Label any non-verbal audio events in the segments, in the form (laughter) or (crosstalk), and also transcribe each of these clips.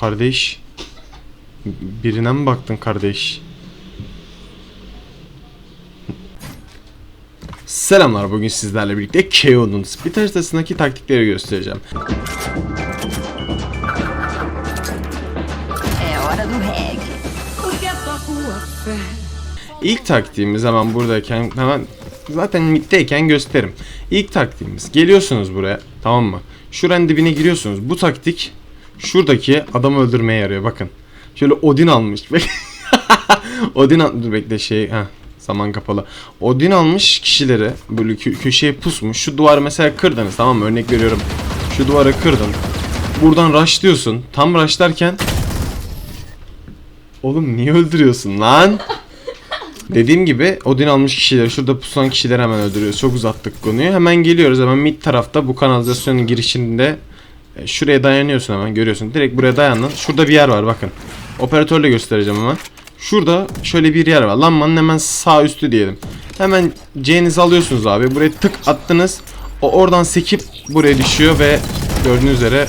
Kardeş. Birine mi baktın kardeş? Selamlar bugün sizlerle birlikte KO'nun split haritasındaki taktikleri göstereceğim. İlk taktiğimiz hemen buradayken hemen zaten middeyken gösteririm. İlk taktiğimiz geliyorsunuz buraya tamam mı? Şuranın dibine giriyorsunuz. Bu taktik şuradaki adamı öldürmeye yarıyor bakın. Şöyle Odin almış. (laughs) Odin al dur bekle şey ha zaman kapalı. Odin almış kişileri böyle kö- köşeye pusmuş. Şu duvarı mesela kırdınız tamam mı? Örnek veriyorum. Şu duvarı kırdın. Buradan rushlıyorsun. Tam rushlarken Oğlum niye öldürüyorsun lan? (laughs) Dediğim gibi Odin almış kişileri, şurada pusulan kişileri hemen öldürüyoruz. Çok uzattık konuyu. Hemen geliyoruz hemen mid tarafta bu kanalizasyonun girişinde şuraya dayanıyorsun hemen görüyorsun. Direkt buraya dayandın. Şurada bir yer var bakın. Operatörle göstereceğim hemen. Şurada şöyle bir yer var. Lambanın hemen sağ üstü diyelim. Hemen C'nizi alıyorsunuz abi. Buraya tık attınız. O oradan sekip buraya düşüyor ve gördüğünüz üzere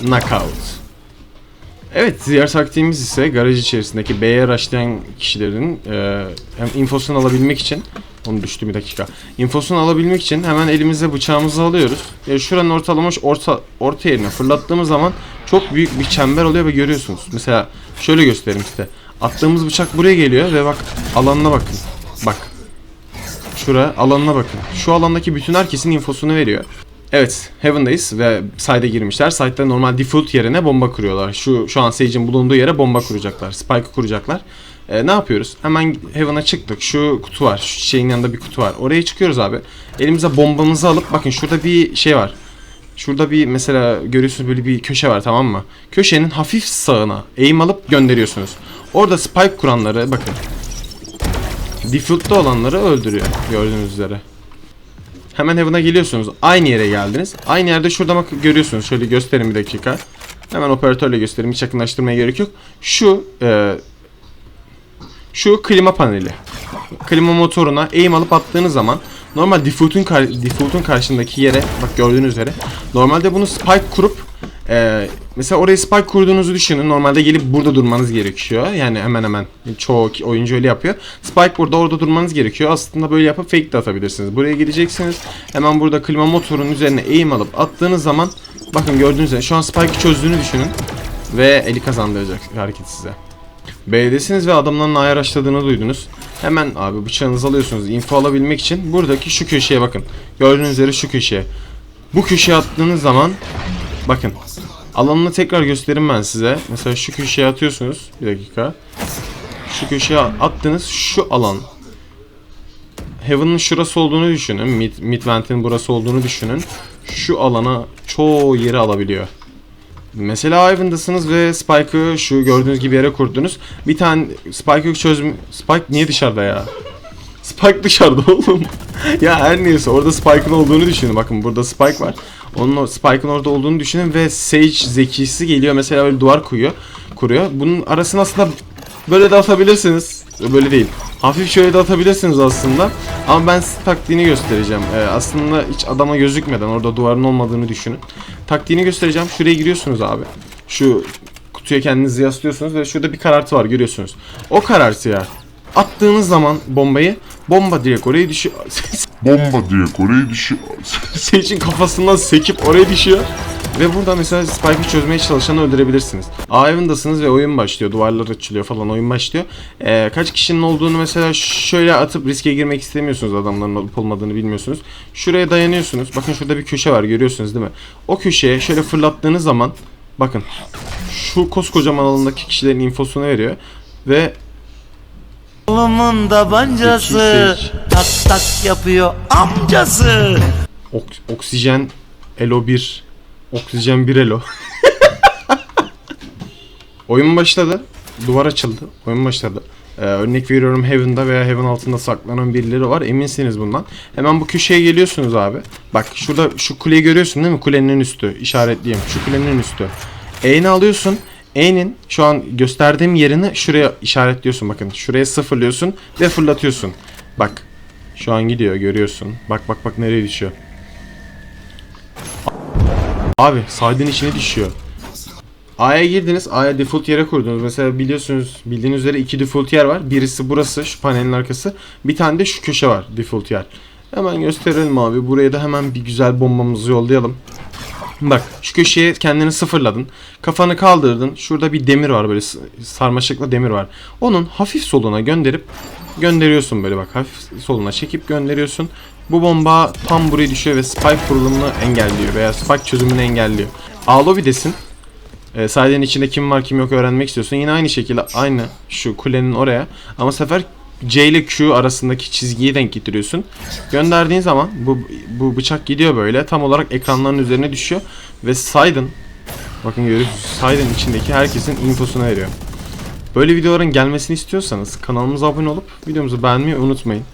knockout. Evet diğer taktiğimiz ise garaj içerisindeki B'ye rushlayan kişilerin e, hem infosunu alabilmek için onu düştü bir dakika. İnfosunu alabilmek için hemen elimize bıçağımızı alıyoruz. E, şuranın ortalama orta orta yerine fırlattığımız zaman çok büyük bir çember oluyor ve görüyorsunuz. Mesela şöyle göstereyim size. Attığımız bıçak buraya geliyor ve bak alanına bakın. Bak. Şura alanına bakın. Şu alandaki bütün herkesin infosunu veriyor. Evet, Heaven'dayız ve side'e girmişler. Side'da normal default yerine bomba kuruyorlar. Şu şu an Sage'in bulunduğu yere bomba kuracaklar. Spike kuracaklar. Ee, ne yapıyoruz? Hemen Heaven'a çıktık. Şu kutu var. Şu şeyin yanında bir kutu var. Oraya çıkıyoruz abi. Elimize bombamızı alıp bakın şurada bir şey var. Şurada bir mesela görüyorsunuz böyle bir köşe var tamam mı? Köşenin hafif sağına aim alıp gönderiyorsunuz. Orada spike kuranları bakın. Default'ta olanları öldürüyor gördüğünüz üzere. Hemen Heaven'a geliyorsunuz. Aynı yere geldiniz. Aynı yerde şurada bak görüyorsunuz. Şöyle göstereyim bir dakika. Hemen operatörle göstereyim. Hiç yakınlaştırmaya gerek yok. Şu e, şu klima paneli. Klima motoruna aim alıp attığınız zaman normal default'un kar karşısındaki yere bak gördüğünüz üzere normalde bunu spike kurup e, mesela oraya spike kurduğunuzu düşünün. Normalde gelip burada durmanız gerekiyor. Yani hemen hemen çoğu oyuncu öyle yapıyor. Spike burada orada durmanız gerekiyor. Aslında böyle yapıp fake de atabilirsiniz. Buraya gideceksiniz. Hemen burada klima motorunun üzerine aim alıp attığınız zaman bakın gördüğünüz üzere şu an spike'ı çözdüğünü düşünün. Ve eli kazandıracak hareket size. B'desiniz ve adamların ayar açladığını duydunuz. Hemen abi bıçağınızı alıyorsunuz info alabilmek için buradaki şu köşeye bakın. Gördüğünüz üzere şu köşeye. Bu köşeye attığınız zaman bakın alanını tekrar göstereyim ben size. Mesela şu köşeye atıyorsunuz. Bir dakika. Şu köşeye attınız şu alan. Heaven'ın şurası olduğunu düşünün. Mid, Midvent'in burası olduğunu düşünün. Şu alana çoğu yeri alabiliyor. Mesela Ivan'dasınız ve Spike'ı şu gördüğünüz gibi yere kurdunuz. Bir tane Spike'ı çözüm... Spike niye dışarıda ya? Spike dışarıda (laughs) oğlum. ya her neyse orada Spike'ın olduğunu düşünün. Bakın burada Spike var. Onun Spike'ın orada olduğunu düşünün ve Sage zekisi geliyor mesela böyle duvar koyuyor. Kuruyor. Bunun arasına aslında böyle de atabilirsiniz. Böyle değil. Hafif şöyle de atabilirsiniz aslında. Ama ben taktiğini göstereceğim. Ee, aslında hiç adama gözükmeden orada duvarın olmadığını düşünün. Taktiğini göstereceğim. Şuraya giriyorsunuz abi. Şu kutuya kendinizi yaslıyorsunuz ve şurada bir karartı var görüyorsunuz. O karartıya attığınız zaman bombayı bomba direkt oraya düşüyor. (laughs) Bomba diye Kore'ye düşüyor. Sage'in kafasından sekip oraya düşüyor. Ve burada mesela Spike'ı çözmeye çalışanı öldürebilirsiniz. A evindasınız ve oyun başlıyor. Duvarlar açılıyor falan oyun başlıyor. Ee, kaç kişinin olduğunu mesela şöyle atıp riske girmek istemiyorsunuz adamların olup olmadığını bilmiyorsunuz. Şuraya dayanıyorsunuz. Bakın şurada bir köşe var görüyorsunuz değil mi? O köşeye şöyle fırlattığınız zaman bakın şu koskocaman alandaki kişilerin infosunu veriyor. Ve Oğlumun tabancası Zeki tak tak yapıyor amcası. ok- oksijen elo 1 oksijen 1 elo. (laughs) Oyun başladı. Duvar açıldı. Oyun başladı. Ee, örnek veriyorum Heaven'da veya Heaven altında saklanan birileri var. Eminsiniz bundan. Hemen bu köşeye geliyorsunuz abi. Bak şurada şu kuleyi görüyorsun değil mi? Kulenin en üstü. İşaretleyeyim. Şu kulenin en üstü. E'ni alıyorsun E'nin şu an gösterdiğim yerini şuraya işaretliyorsun bakın şuraya sıfırlıyorsun ve fırlatıyorsun bak şu an gidiyor görüyorsun bak bak bak nereye düşüyor Abi side'ın içine düşüyor. A'ya girdiniz. A'ya default yere kurdunuz. Mesela biliyorsunuz bildiğiniz üzere iki default yer var. Birisi burası şu panelin arkası. Bir tane de şu köşe var default yer. Hemen gösterelim abi. Buraya da hemen bir güzel bombamızı yollayalım. Bak şu köşeye kendini sıfırladın. Kafanı kaldırdın. Şurada bir demir var böyle s- sarmaşıklı demir var. Onun hafif soluna gönderip gönderiyorsun böyle bak hafif soluna çekip gönderiyorsun. Bu bomba tam buraya düşüyor ve spike kurulumunu engelliyor veya spike çözümünü engelliyor. A lobby'desin. E, sahilerin içinde kim var kim yok öğrenmek istiyorsun. Yine aynı şekilde aynı şu kulenin oraya ama sefer C ile Q arasındaki çizgiyi denk getiriyorsun. Gönderdiğin zaman bu bu bıçak gidiyor böyle tam olarak ekranların üzerine düşüyor ve Sidon bakın görüyorsunuz Sidon içindeki herkesin infosunu veriyor. Böyle videoların gelmesini istiyorsanız kanalımıza abone olup videomuzu beğenmeyi unutmayın.